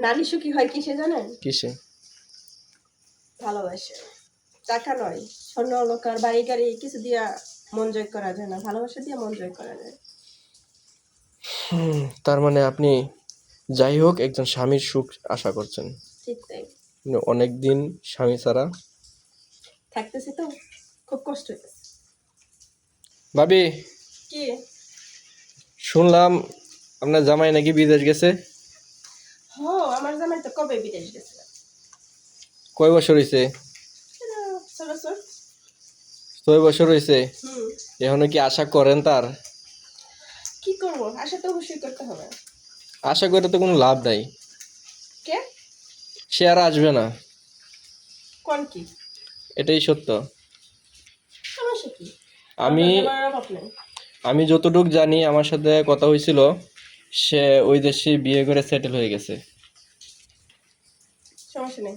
নারী সুখী হয় কিসে জানেন? কিসে? ভালোবাসে। টাকা নয় স্বর্ণ অলঙ্কার বাড়ি গাড়ি কিছু দিয়া মন জয় করা যায় না। ভালোবাসা দিয়ে মন জয় করা যায়। তার মানে আপনি যাই হোক একজন স্বামীর সুখ আশা করছেন। ঠিক তাই। অনেক দিন স্বামী ছাড়া থাকতেছি তো খুব কষ্ট হইতেছে। ভাবি কি? শুনলাম আপনার জামাই নাকি বিদেশ গেছে। হ আমার জামাই তো কবে বিদেশ গেছে? কয় বছর হয়েছে ছয় বছর। হয়েছে এখনও কি আশা করেন তার? কি করব? আশা তো অবশ্যই করতে হবে। আশা করে তো কোনো লাভ নাই। কে? সে আর আসবে না। কোন কি? এটাই সত্য। আমি আমি যতটুক জানি আমার সাথে কথা হয়েছিল সে ওই দেশে বিয়ে করে সেটেল হয়ে গেছে। সমস্যা নেই।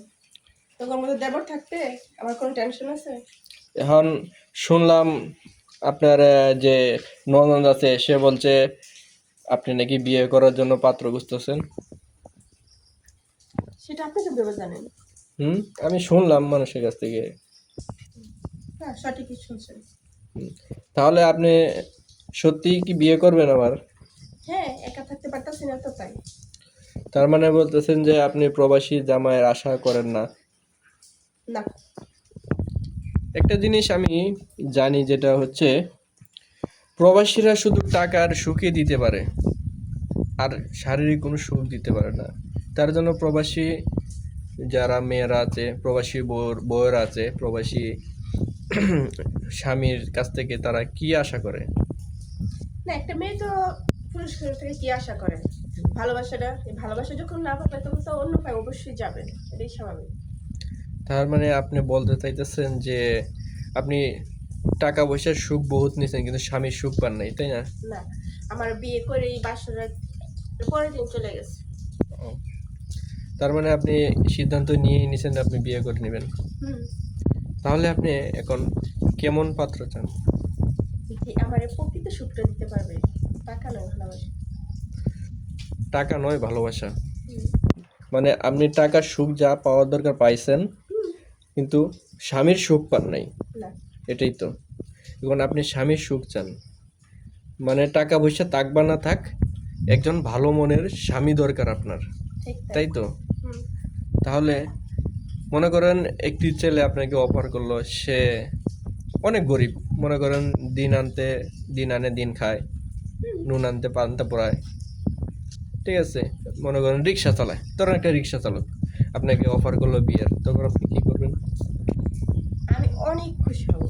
মধ্যে দেবর থাকতে আমার কোনো টেনশন আছে? এখন শুনলাম আপনার যে ননদ আছে সে বলছে আপনি নাকি বিয়ে করার জন্য পাত্র খুঁজতেছেন। সেটা আপনি তো ভেবে জানেন? হুম? আমি শুনলাম মানুষের কাছ থেকে। হ্যাঁ সঠিকই শুনছেন। তাহলে আপনি সত্যি কি বিয়ে করবেন আবার? হ্যাঁ একা থাকতে পারতাছি না তো তাই। তার মানে বলতেছেন যে আপনি প্রবাসী জামাইয়ের আশা করেন না? না। একটা জিনিস আমি জানি যেটা হচ্ছে প্রবাসীরা শুধু টাকার সুখে দিতে পারে আর শারীরিক কোনো সুখ দিতে পারে না। তার জন্য প্রবাসী যারা মেয়েরা আছে প্রবাসী বউর বউয়েরা আছে প্রবাসী স্বামীর কাছ থেকে তারা কি আশা করে? না একটা মেয়ে তো পুরস্কার থেকে কি আশা করে? ভালোবাসাটা এই ভালোবাসা যখন না পাবে তখন তো অন্য পায় অবশ্যই যাবে। এটাই স্বাভাবিক। তার মানে আপনি বলতে চাইতেছেন যে আপনি টাকা পয়সার সুখ বহুত নিয়েছেন কিন্তু স্বামীর সুখ পান নাই তাই না? না আমার বিয়ে করে এই বাসরা পরের দিন চলে গেছে। তার মানে আপনি সিদ্ধান্ত নিয়েই নিয়েছেন আপনি বিয়ে করে নেবেন। তাহলে আপনি এখন কেমন পাত্র চান? আমার প্রকৃত সুখটা দিতে পারবে। টাকা নয় ভালোবাসা। টাকা নয় ভালোবাসা। মানে আপনি টাকার সুখ যা পাওয়ার দরকার পাইছেন কিন্তু স্বামীর সুখ পান নাই। এটাই তো। এখন আপনি স্বামীর সুখ চান। মানে টাকা পয়সা থাক বা না থাক একজন ভালো মনের স্বামী দরকার আপনার। তাই। তাই তো? তাহলে মনে করেন একটি ছেলে আপনাকে অফার করল সে অনেক গরিব। মনে করেন দিন আনতে দিন আনে দিন খায় নুন আনতে পান্তা পোড়ায়। ঠিক আছে মনে করেন রিক্সা চালায় ধরেন একটা রিক্সা চালক আপনাকে অফার করল বিয়ের তখন আপনি কি করবেন? আমি অনেক খুশি হব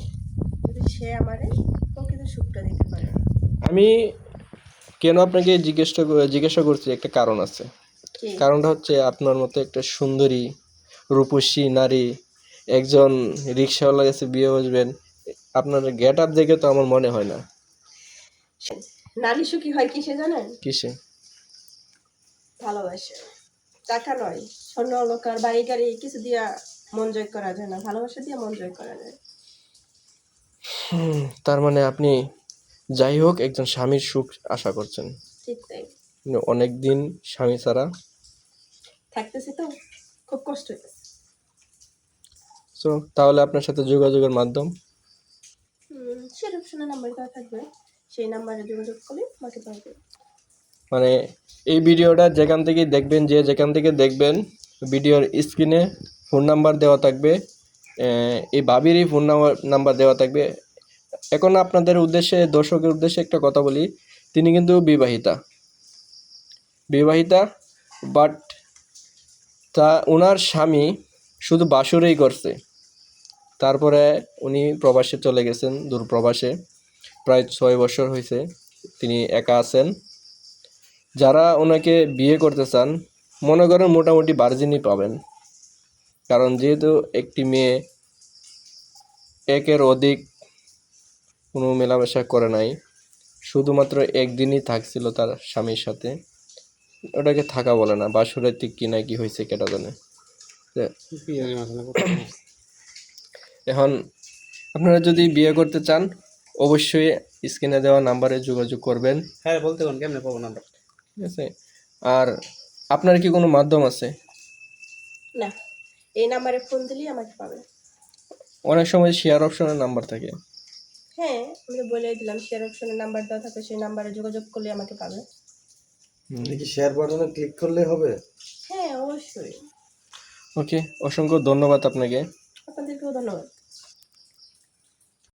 যদি সে আমারে প্রকৃত সুখটা দিতে পারে। আমি কেন আপনাকে জিজ্ঞেসটা করে- জিজ্ঞাসা করছি একটা কারণ আছে। কারণটা হচ্ছে আপনার মতো একটা সুন্দরী রূপসী নারী একজন রিক্সাওয়ালার কাছে বিয়ে বসবেন আপনার গেট আপ দেখে তো আমার মনে হয় না। নারী সুখী হয় কিসে জানেন কিসে ভালোবাসে। টাকা নয় স্বর্ণ অলঙ্কার বাড়ি গাড়ি কিছু দিয়া মন জয় করা যায় না ভালোবাসা দিয়ে মন জয় করা যায়। তার মানে আপনি যাই হোক একজন স্বামীর সুখ আশা করছেন। ঠিক তাই। অনেক দিন স্বামী ছাড়া থাকতেছি তো খুব কষ্ট হইতেছে। তো তাহলে আপনার সাথে যোগাযোগের মাধ্যম? অপশনের নাম্বার থাকবে। সেই নাম্বারে যোগাযোগ করলে আমাকে পাওয়া যাবে। মানে এই ভিডিওটা যেখান থেকে দেখবেন, যে যেখান থেকে দেখবেন, ভিডিওর স্ক্রিনে ফোন নাম্বার দেওয়া থাকবে এই ভাবিরই ফোন নাম্বার দেওয়া থাকবে। এখন আপনাদের উদ্দেশ্যে, দর্শকের উদ্দেশ্যে একটা কথা বলি, তিনি কিন্তু বিবাহিতা। বিবাহিতা বাট তা ওনার স্বামী শুধু বাসুরেই করছে। তারপরে উনি প্রবাসে চলে গেছেন দূর প্রবাসে প্রায় ছয় বছর হয়েছে তিনি একা আছেন। যারা ওনাকে বিয়ে করতে চান, মনে করেন মোটামুটি ভার্জিনই পাবেন। কারণ যেহেতু একটি মেয়ে, একের অধিক কোনো মেলামেশা করে নাই। শুধুমাত্র একদিনই থাকছিল তার স্বামীর সাথে। ওটাকে থাকা বলে না বাসুরাতে কি না কি হয়েছে কেটা জানে। এখন আপনারা যদি বিয়ে করতে চান, অবশ্যই স্ক্রিনে দেওয়া নাম্বারে যোগাযোগ করবেন। হ্যাঁ বলতে কোন কেমনে পাবো নাম্বার ঠিক আছে? আর আপনার কি কোনো মাধ্যম আছে? না এই নাম্বারে ফোন দিলেই আমাকে পাবে। অনেক সময় শেয়ার অপশনের নাম্বার থাকে। হ্যাঁ আমি তো বলে দিলাম শেয়ার অপশনের নাম্বার দেওয়া থাকে সেই নাম্বারে যোগাযোগ করলে আমাকে পাবে। কি শেয়ার বাটনে ক্লিক করলে হবে? হ্যাঁ অবশ্যই। ওকে অসংখ্য ধন্যবাদ আপনাকে। আপনাদেরকেও ধন্যবাদ।